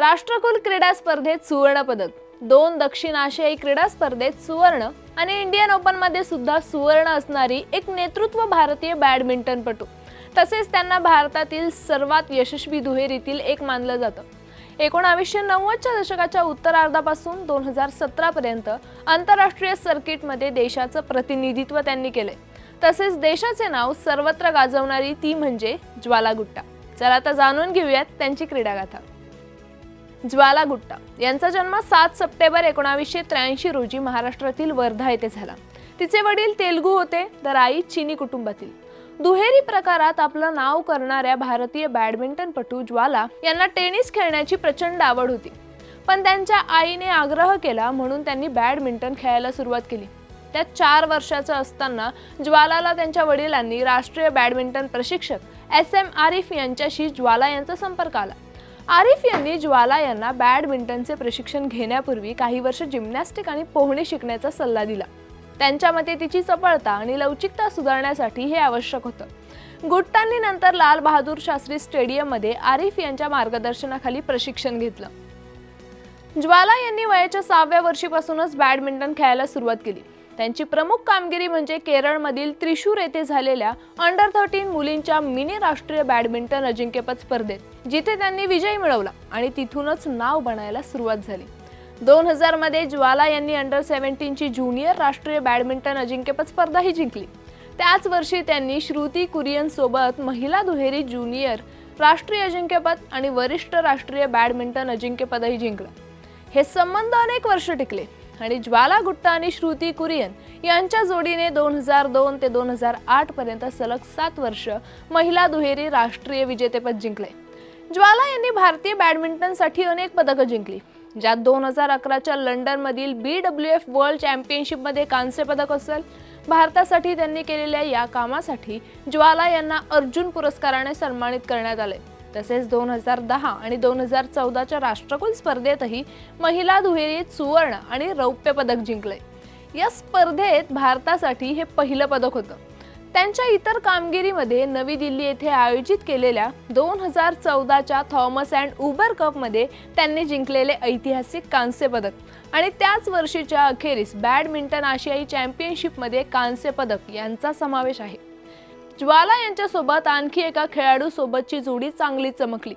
राष्ट्रकुल क्रीडा स्पर्धेत सुवर्ण पदक. दोन दक्षिण आशियाई क्रीडा स्पर्धेत सुवर्ण आणि इंडियन ओपनमध्ये सुद्धा सुवर्ण असणारी एक नेतृत्व भारतीय बॅडमिंटनपटू. तसेच त्यांना भारतातील सर्वात यशस्वी दुहेरीतील एक मानलं जातं. एकोणावीसशे नव्वदच्या दशकाच्या उत्तरार्धापासून दोन हजार सतरापर्यंत आंतरराष्ट्रीय सर्किटमध्ये देशाचं प्रतिनिधित्व त्यांनी केले तसेच देशाचे नाव सर्वत्र गाजवणारी ती म्हणजे ज्वाला गुट्टा चला आता जाणून घेऊयात त्यांची क्रीडागाथा. ज्वाला गुट्टा यांचा जन्म सात सप्टेंबर एकोणावीसशे त्र्याऐंशी रोजी महाराष्ट्रातील वर्धा येथे झाला. तिचे वडील तेलगू होते तर आई चिनी कुटुंबातील. दुहेरी प्रकारात आपलं नाव करणाऱ्या भारतीय बॅडमिंटनपटू ज्वाला यांना टेनिस खेळण्याची प्रचंड आवड होती. पण त्यांच्या आईने आग्रह केला म्हणून त्यांनी बॅडमिंटन खेळायला सुरुवात केली. त्या चार वर्षाचं असताना ज्वालाला त्यांच्या वडिलांनी राष्ट्रीय बॅडमिंटन प्रशिक्षक एस एम आरिफ यांच्याशी ज्वाला यांचा संपर्क आला. आरिफ यांनी ज्वाला यांना बॅडमिंटनचे प्रशिक्षण घेण्यापूर्वी काही वर्ष जिम्नॅस्टिक आणि पोहणे शिकण्याचा सल्ला दिला. त्यांच्या मते तिची चपळता आणि लवचिकता सुधारण्यासाठी हे आवश्यक होतं. गुट्टांनी नंतर लाल बहादूर शास्त्री स्टेडियममध्ये आरिफ यांच्या मार्गदर्शनाखाली प्रशिक्षण घेतलं. ज्वाला यांनी वयाच्या सहाव्या वर्षीपासूनच बॅडमिंटन खेळायला सुरुवात केली. त्यांची प्रमुख कामगिरी म्हणजे केरळमधील त्रिशूर येथे झालेल्या अंडर थर्टीन मुलींच्या मिनी राष्ट्रीय बॅडमिंटन अजिंक्यपद स्पर्धेत जिथे त्यांनी विजय मिळवला आणि तिथूनच नाव बनायला सुरुवात झाली. दोन हजारमध्ये ज्वाला यांनी अंडर सेव्हन्टीनची ज्युनियर राष्ट्रीय बॅडमिंटन अजिंक्यपद स्पर्धाही जिंकली. त्याच वर्षी त्यांनी श्रुती कुरियन सोबत महिला दुहेरी ज्युनियर राष्ट्रीय अजिंक्यपद आणि वरिष्ठ राष्ट्रीय बॅडमिंटन अजिंक्यपदही जिंकलं. हे संबंध अनेक वर्ष टिकले. आणि ज्वाला गुट्टा आणि श्रुती कुरियन यांच्या जोडीने दोन हजार दोन ते दोन हजार आठ पर्यंत सलग सात वर्ष महिला दुहेरी राष्ट्रीय विजेतेपद जिंकले. ज्वाला यांनी भारतीय बॅडमिंटनसाठी अनेक पदकं जिंकली ज्यात दोन हजार अकराच्या लंडनमधील बी डब्ल्यू एफ वर्ल्ड चॅम्पियनशिपमध्ये कांस्य पदक असेल. भारतासाठी त्यांनी केलेल्या या कामासाठी ज्वाला यांना अर्जुन पुरस्काराने सन्मानित करण्यात आले. तसेच दोन हजार दहा आणि दोन हजार चौदाच्या राष्ट्रकुल स्पर्धेतही महिला दुहेरीत सुवर्ण आणि रौप्य पदक जिंकले या स्पर्धेत भारतासाठी हे पहिलं पदक होतं. त्यांच्या इतर कामगिरीमध्ये नवी दिल्ली येथे आयोजित केलेल्या दोन हजार चौदाच्या थॉमस अँड उबर कपमध्ये त्यांनी जिंकलेले ऐतिहासिक कांस्य पदक आणि त्याच वर्षीच्या अखेरीस बॅडमिंटन आशियाई चॅम्पियनशिपमध्ये कांस्य पदक यांचा समावेश आहे. ज्वाला यांच्यासोबत आणखी एका खेळाडू सोबतची जोडी चांगली चमकली.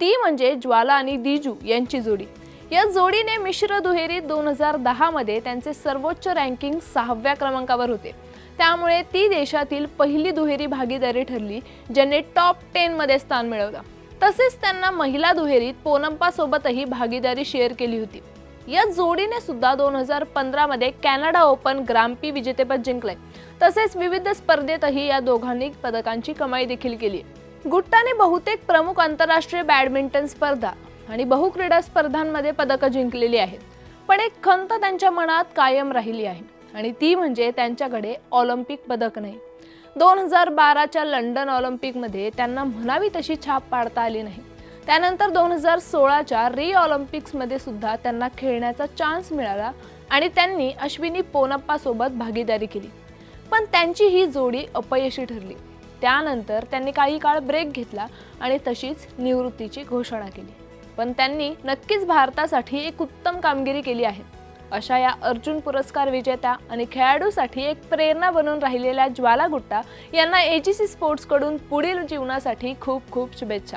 ती म्हणजे ज्वाला आणि दिजू यांची जोडी. या जोडीने मिश्र दुहेरी दोन हजार दहामध्ये त्यांचे सर्वोच्च रँकिंग सहाव्या क्रमांकावर होते. त्यामुळे ती देशातील पहिली दुहेरी भागीदारी ठरली ज्याने टॉप टेनमध्ये स्थान मिळवलं. तसेच त्यांना महिला दुहेरीत पोनंपासोबतही भागीदारी शेअर केली होती. या जोडीने सुद्धा दोन हजार पंधरामध्ये कॅनडा ओपन ग्राम्पी विजेतेपद जिंकले तसेच विविध स्पर्धेतही या दोघांनी पदकांची कमाई देखील केली गुट्टाने बहुतेक प्रमुख आंतरराष्ट्रीय बॅडमिंटन स्पर्धा आणि बहुक्रीडा स्पर्धांमध्ये पदकं जिंकलेली आहेत. पण एक खंत त्यांच्या मनात कायम राहिली आहे आणि ती म्हणजे त्यांच्याकडे ऑलिम्पिक पदक नाही. दोन हजार बाराच्या लंडन ऑलिम्पिकमध्ये त्यांना म्हणावी तशी छाप पाडता आली नाही. त्यानंतर दोन हजार सोळाच्या री ऑलिम्पिक्समध्ये सुद्धा त्यांना खेळण्याचा चान्स मिळाला आणि त्यांनी अश्विनी पोनप्पासोबत भागीदारी केली. पण त्यांची ही जोडी अपयशी ठरली. त्यानंतर त्यांनी काही काळ ब्रेक घेतला आणि तशीच निवृत्तीची घोषणा केली. पण त्यांनी नक्कीच भारतासाठी एक उत्तम कामगिरी केली आहे. अशा या अर्जुन पुरस्कार विजेत्या आणि खेळाडूसाठी एक प्रेरणा बनून राहिलेल्या ज्वाला गुट्टा यांना एजीसी स्पोर्ट्सकडून पुढील जीवनासाठी खूप खूप शुभेच्छा.